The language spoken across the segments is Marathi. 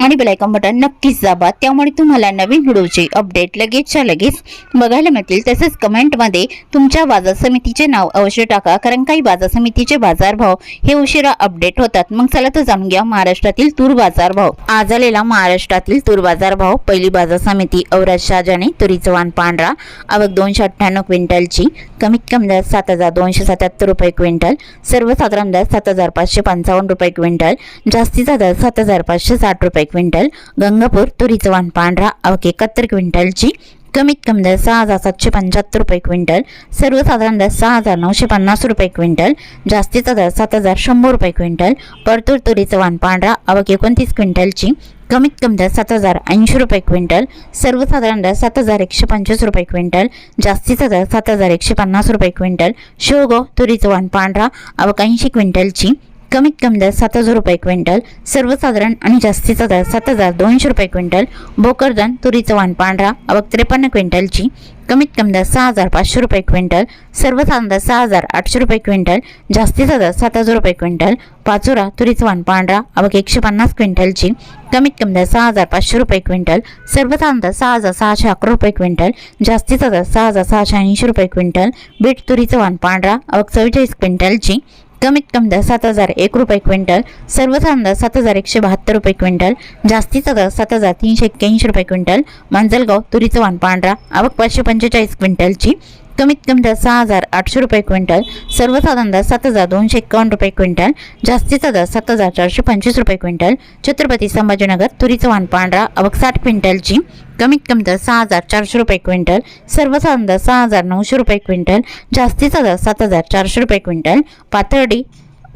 आणि बेलायकॉन बटन नक्कीच दाबा. त्यामुळे तुम्हाला नवीन व्हिडिओचे अपडेट लगेचच्या लगेच बघायला मिळतील. तसेच कमेंटमध्ये तुमच्या बाजार समितीचे नाव अवश्य टाका कारण काही बाजार समितीचे बाजारभाव हे उशिरा अपडेट होतात. मग चला तर जाणून घ्या महाराष्ट्रातील तूर बाजारभाव आज आलेला महाराष्ट्रातील तूर बाजारभाव पहिली बाजार समिती औरत शाहजाने तुरीचं वाण पांढरा आवक दोनशे अठ्ठ्याण्णव क्विंटलची कमीत कमी दर सात हजार दोनशे सत्याहत्तर रुपये क्विंटल सर्वसाधारण दर सात हजार पाचशे पंचावन्न रुपये क्विंटल जास्तीचा दर सात हजार पाचशे साठ रुपये क्विंटल गंगापूर तुरीचं वाण पांढरा अवके एकाहत्तर क्विंटलची कमीत कमी दर सहा हजार सातशे पंच्याहत्तर रुपये क्विंटल सर्वसाधारण दर सहा हजार नऊशे पन्नास रुपये क्विंटल जास्तीचा दर सात हजार शंभर रुपये क्विंटल परतूर तुरीचं वाण पांढरा आवक एकोणतीस क्विंटलची कमीत कमी दर सात हजार ऐंशी रुपये क्विंटल सर्वसाधारण दर सात हजार एकशे पंचवीस रुपये क्विंटल जास्तीचा दर सात हजार एकशे पन्नास रुपये क्विंटल शिवगाव तुरीचं वाण पांढरा आवक ऐंशी क्विंटलची कमीत कमी दर सात हजार रुपये क्विंटल सर्वसाधारण आणि जास्तीचा दर सात हजार दोनशे रुपये क्विंटल बोकरदन तुरीचं वाण पांढरा आवक त्रेपन्न क्विंटलची कमीत कमी दर सहा हजार पाचशे रुपये क्विंटल सर्वसाधारण दर सहा हजार आठशे रुपये क्विंटल जास्तीचा दर सात हजार रुपये क्विंटल पाचोरा तुरीचं वाण पांढरा अवघ एकशे पन्नास क्विंटलची कमीत कमी दर सहा हजार पाचशे रुपये क्विंटल सर्वसाधारण दर सहा हजार सहाशे अकरा रुपये क्विंटल जास्तीचा दर सहा हजार सहाशे ऐंशी रुपये क्विंटल बीट तुरीचं वाण पांढरा अवघ चव्वेचाळीस क्विंटलची कमीत कमी दर सात हजार एक रुपये क्विंटल सर्वसाधारण दर सात हजार एकशे बहात्तर रुपये क्विंटल जास्तीचा दर सात हजार तीनशे एक्क्याऐंशी रुपये क्विंटल मांजलगाव तुरीचं वाण पांढरा आवक पाचशे पंचेचाळीस क्विंटलची कमीत कमी दर सहा हजार आठशे रुपये क्विंटल सर्वसाधारण दर सात हजार दोनशे एकावन्न रुपये क्विंटल जास्तीचा दर सात हजार चारशे पंचवीस रुपये क्विंटल छत्रपती संभाजीनगर तुरीचं वाण पांढरा अवघ साठ क्विंटलची कमीत कमी दर सहा हजार चारशे रुपये क्विंटल सर्वसाधारण दर सहा हजार नऊशे रुपये क्विंटल जास्तीचा दर सात हजार चारशे रुपये क्विंटल पाथर्डी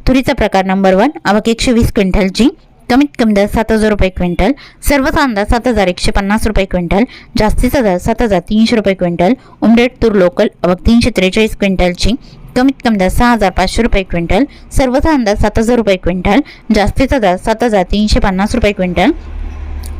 तुरीचा प्रकार नंबर वन अवघ एकशे वीस क्विंटलची कमीत कमी दर सात हजार रुपये क्विंटल सर्वसाधारण दर सात हजार एकशे पन्नास रुपये क्विंटल जास्तीचा दर सात हजार तीनशे रुपये क्विंटल उमरेड तूर लोकल अवघ तीनशे त्रेचाळीस क्विंटलची कमीत कमी दर सहा हजार पाचशे रुपये क्विंटल सर्वसाधारण दर सात हजार रुपये क्विंटल जास्तीचा दर सात हजार तीनशे पन्नास रुपये क्विंटल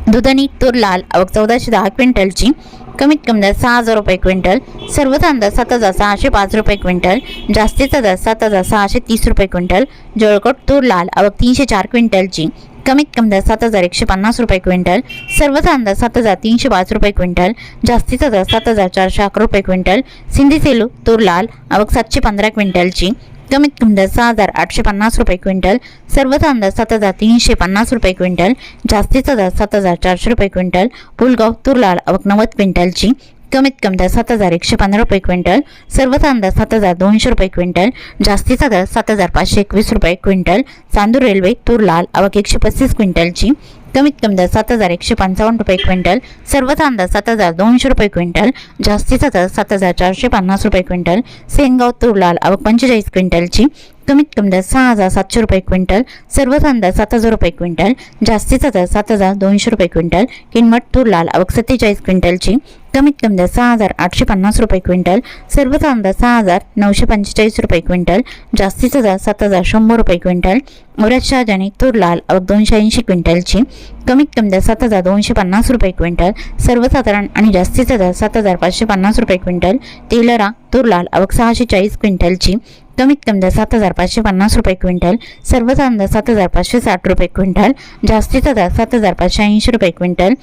दुधनी तूर लाल अवघ चौदाशे दहा क्विंटलची कमीत कमी दर सहा हजार रुपये क्विंटल सर्वसाधारण दर सात हजार सहाशे पाच रुपये क्विंटल जास्तीचा दर सात हजार सहाशे तीस रुपये क्विंटल जळकोट तूर लाल अवघ तीनशे चार क्विंटलची कमीत कमी दर सात हजार एकशे पन्नास रुपये क्विंटल सर्वसाधारण दर सात हजार तीनशे पाच रुपये क्विंटल जास्तीचा दर सात हजार चारशे अकरा रुपये क्विंटल सिंधी सेलू तूर लाल आवक सातशे पंधरा क्विंटलची कमीत कमी दर सहा हजार आठशे पन्नास रुपये क्विंटल सर्वचा अंदाज सात हजार तीनशे पन्नास रुपये क्विंटल जास्तीचा दर सात हजार चारशे रुपये क्विंटल पुलगाव तुरलाल आवक नव्वद क्विंटलची कमीत कमी दर सात हजार एकशे पंधरा रुपये क्विंटल सर्वसाधारण दर सात हजार दोनशे रुपये क्विंटल जास्तीचा दर सात हजार पाचशे एकवीस रुपये क्विंटल चांदूर रेल्वे तूर लाल आवक एकशे पस्तीस क्विंटलची कमीत कमी दर सात हजार एकशे पंचावन्न रुपये क्विंटल सर्वचा अंदाज सात हजार दोनशे रुपये क्विंटल जास्तीचा दर सात हजार चारशे पन्नास रुपये क्विंटल सेनगाव तूर लाल आवक पंचेचाळीस क्विंटलची कमीत कमी दर सहा हजार सातशे रुपये क्विंटल सर्वसाधारण दर सात हजार रुपये क्विंटल जास्तीचा दर सात हजार दोनशे रुपये क्विंटल किंमत तूर लाल आवक सत्तेचाळीस क्विंटलची कमीत कमी दर सहा हजार आठशे पन्नास रुपये क्विंटल सर्वसाधारण दर सहा हजार नऊशे पंचेचाळीस रुपये क्विंटल जास्तीचा दर सात हजार शंभर रुपये क्विंटल औरत शहाजानी तूर लाल अवघ दोनशे ऐंशी क्विंटलची कमीत कमी दर सात हजार दोनशे पन्नास रुपये क्विंटल सर्वसाधारण आणि जास्तीचा दर सात हजार पाचशे पन्नास रुपये क्विंटल तेलरा तूर लाल आवक सहाशे चाळीस क्विंटलची कमीत कमी दर सात हजार पाचशे पन्नास रुपये क्विंटल सर्वसाधारण दर सात हजार पाचशे साठ रुपये क्विंटल जास्तीचा दर सात हजार पाचशे ऐंशी रुपये क्विंटल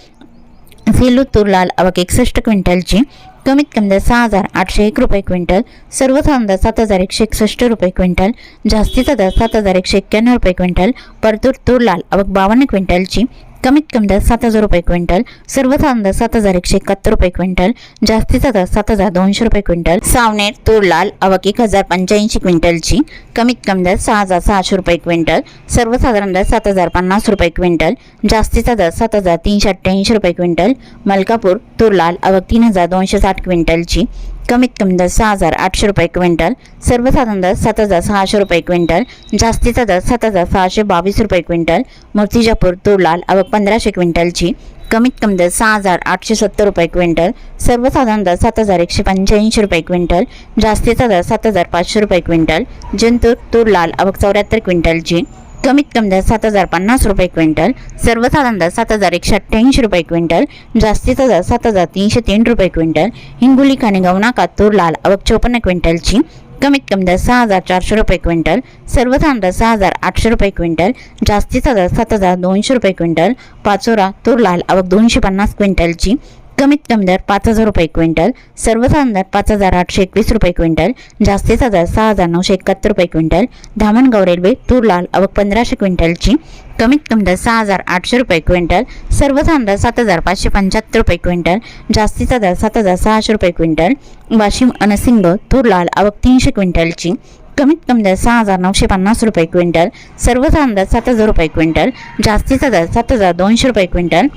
सेलू तूर लाल आवक एकसष्ट क्विंटलची कमीत कमी दर सहा हजार आठशे एक रुपये क्विंटल सर्वसाधारण दर सात हजार एकशे एकसष्ट रुपये क्विंटल जास्तीचा दर सात हजार एकशे एक्क्याण्णव रुपये क्विंटल परतूर तूर लाल आवक बावन्न क्विंटलची कमीत कमी दर सात हजार रुपये क्विंटल सर्वसाधारण दर सात हजार एकशे एकाहत्तर रुपये क्विंटल जास्तीचा दर सात हजार दोनशे रुपये क्विंटल सावनेर तुरलाल आवक एक हजार पंच्याऐंशी क्विंटलची कमीत कमी दर सहा हजार सहाशे रुपये क्विंटल सर्वसाधारण दर सात हजार पन्नास रुपये क्विंटल जास्तीचा दर सात हजार तीनशे अठ्ठ्याऐंशी रुपये क्विंटल मलकापूर तुरलाल अवक आवक तीन हजार दोनशे साठ क्विंटलची कमीत कमी दर सहा हजार आठशे रुपये क्विंटल सर्वसाधारण दर सात हजार सहाशे रुपये क्विंटल जास्तीचा दर सात हजार सहाशे बावीस रुपये क्विंटल मूर्तिजापूर तुरलाल आवक पंधराशे क्विंटलची कमीत कमी दर सहा हजार आठशे सत्तर रुपये क्विंटल सर्वसाधारण दर सात हजार एकशे पंच्याऐंशी रुपये क्विंटल जास्तीचा दर सात हजार पाचशे रुपये क्विंटल जंतूर तूर लाल आवक चौऱ्याहत्तर क्विंटलची कमीत कमी दर सात हजार पन्नास रुपये क्विंटल सर्वसाधारण दर सात हजार एकशे अठ्ठ्याऐंशी रुपये क्विंटल जास्तीचा दर सात हजार तीनशे तीन रुपये क्विंटल हिंगोली खाणे गवनाका तूर लाल अवक चौपन्न क्विंटलची कमीत कमी दर सहा हजार चारशे रुपये क्विंटल सर्वसाधारण दर सहा हजार आठशे रुपये क्विंटल जास्तीचा दर सात हजार दोनशे रुपये क्विंटल पाचोरा तूर लाल आवक दोनशे पन्नास क्विंटलची कमीत कमी दर पाच हजार रुपये क्विंटल सर्वसाधारण दर पाच हजार आठशे एकवीस रुपये क्विंटल जास्तीचा दर सहा हजार नऊशे एकाहत्तर रुपये क्विंटल धामणगाव रेल्वे तूर लाल आवक पंधराशे क्विंटलची कमीत कमी दर सहा हजार आठशे रुपये क्विंटल सर्वसाधारण दर सात हजार पाचशे पंच्याहत्तर रुपये क्विंटल जास्तीचा दर सात हजार सहाशे रुपये क्विंटल वाशिम अनसिंग तूर लाल आवक तीनशे क्विंटलची कमीत कमी दर सहा हजार नऊशे पन्नास रुपये क्विंटल सर्वसाधारण दर सात हजार रुपये क्विंटल जास्तीचा दर सात हजार दोनशे रुपये क्विंटल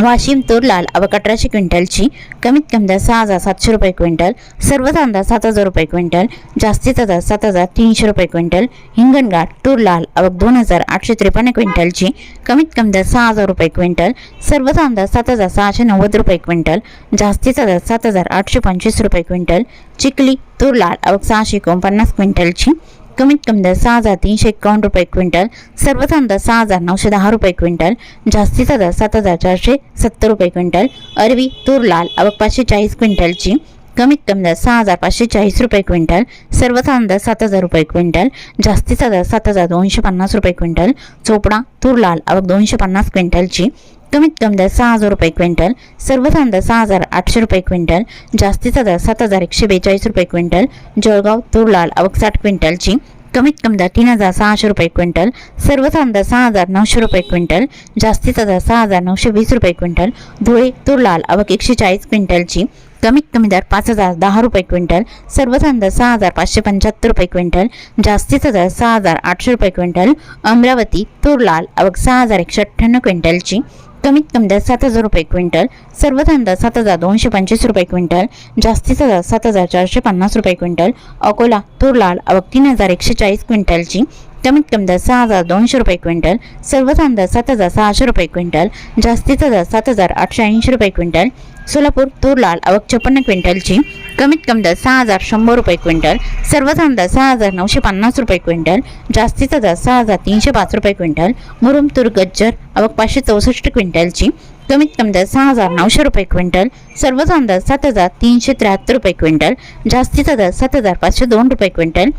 वाशिम तूर लाल अवक अठराशे क्विंटलची कमीत कमी दर सहा हजार सातशे रुपये क्विंटल सर्व दर सात हजार रुपये क्विंटल जास्तीचा दर सात हजार तीनशे रुपये क्विंटल हिंगणघाट तूर लाल अवक दोन हजार आठशे त्रेपन्न क्विंटलची कमीत कमी दर सहा हजार रुपये क्विंटल सर्व दर सात हजार सहाशे नव्वद रुपये क्विंटल जास्तीचा दर सात हजार आठशे पंचवीस रुपये क्विंटल चिखली तूर लाल अवक सहाशे एकोणपन्नास क्विंटलची कमीत कमी दर सहा हजार तीनशे एकावन्न रुपये क्विंटल सर्वसाधारण दर सहा हजार नऊशे दहा रुपये क्विंटल जास्तीचा दर सात हजार चारशे सत्तर रुपये क्विंटल अरवी तूर लाल आवक पाचशे चाळीस क्विंटलची कमीत कमी दर सहा हजार पाचशे चाळीस रुपये क्विंटल सर्वसाधारण दर सात हजार रुपये क्विंटल जास्तीचा दर सात हजार दोनशे पन्नास रुपये क्विंटल चोपडा तूर लाल आवक दोनशे पन्नास क्विंटलची कमीत कमी दर सहा हजार रुपये क्विंटल सर्वसाधारण दर सहा हजार आठशे रुपये क्विंटल जास्तीचा दर सात हजार एकशे बेचाळीस रुपये क्विंटल जळगाव तुरलाल अवक साठ क्विंटलची कमीत कमी दर तीन हजार सहाशे रुपये क्विंटल सर्वसाधारण दर सहा हजार नऊशे रुपये क्विंटल जास्तीचा दर सहा हजार नऊशे वीस रुपये क्विंटल धुळे तुरलाल अवक आवक एकशे चाळीस क्विंटलची कमीत कमी दर पाच हजार दहा रुपये क्विंटल सर्वसाधारण दर सहा हजार पाचशे पंच्याहत्तर रुपये क्विंटल जास्तीचा दर सहा हजार आठशे रुपये क्विंटल अमरावती तुरलाल अवक सहा हजार एकशे अठ्ठ्याण्णव क्विंटलची कमीत कमी दर सात हजार रुपये क्विंटल सर्वधान दर सात हजार दोनशे पंचवीस रुपये क्विंटल जास्तीचा दर सात हजार चारशे पन्नास रुपये क्विंटल अकोला तूर लाल आवक तीन हजार एकशे चाळीस क्विंटलची कमीत कमी दर सहा हजार दोनशे रुपये क्विंटल सर्वसाधारण दर सात हजार सहाशे रुपये क्विंटल जास्तीचा दर सात हजार आठशे ऐंशी रुपये क्विंटल सोलापूर तूर लाल आवक छप्पन्न क्विंटलची कमीत कमी दर सहा हजार शंभर रुपये क्विंटल सर्वसाधारण दर सहा हजार नऊशे पन्नास रुपये क्विंटल जास्तीचा दर सहा हजार तीनशे पाच रुपये क्विंटल मुरुम तूर गज्जर अवक पाचशे चौसष्ट क्विंटलची कमीत कमी दर सहा हजार नऊशे रुपये क्विंटल सर्वसाधारण दर सात हजार तीनशे त्र्याहत्तर रुपये क्विंटल जास्तीचा दर सात हजार पाचशे दोन रुपये क्विंटल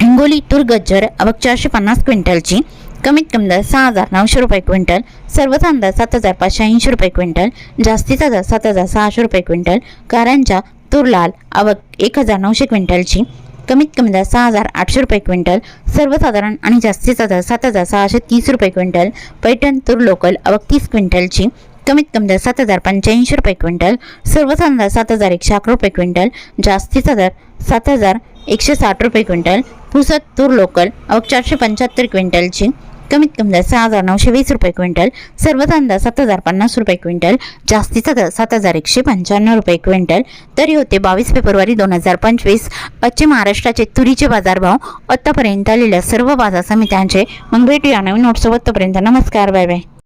हिंगोली तूर गज्जर अवक चारशे पन्नास क्विंटलची कमीत कमी दर सहा हजार नऊशे रुपये क्विंटल सर्वच दर सात हजार पाचशे ऐंशी रुपये क्विंटल जास्तीचा दर सात हजार सहाशे रुपये क्विंटल कारंजा तूर लाल आवक एक हजार नऊशे क्विंटलची. कमीत कमी दर सहा हजार आठशे रुपये क्विंटल. सर्वसाधारण आणि जास्तीचा दर सात हजार सहाशे तीस रुपये क्विंटल. पैठण तूर लोकल आवक तीस क्विंटलची. कमीत कमी दर सात हजार पंच्याऐंशी रुपये क्विंटल. सर्वसाधारण दर सात हजार एकशे अकरा रुपये क्विंटल. जास्तीचा दर सात हजार एकशे साठ रुपये क्विंटल. पुसत तूर लोकल आवक चारशे पंच्याहत्तर क्विंटलची. कमीत कमी दर सहा हजार नऊशे वीस रुपये क्विंटल सर्वसाधारण दर सात हजार पन्नास रुपये क्विंटल जास्तीचा दर सात हजार एकशे पंच्याण्णव रुपये क्विंटल. तरी होते बावीस फेब्रुवारी दोन हजार पंचवीस पश्चिम महाराष्ट्राचे तुरीचे बाजारभाव आत्तापर्यंत आलेल्या सर्व बाजार समित्यांचे मग भेटूया नवीन नोट्सोबत तोपर्यंत नमस्कार बाय बाय.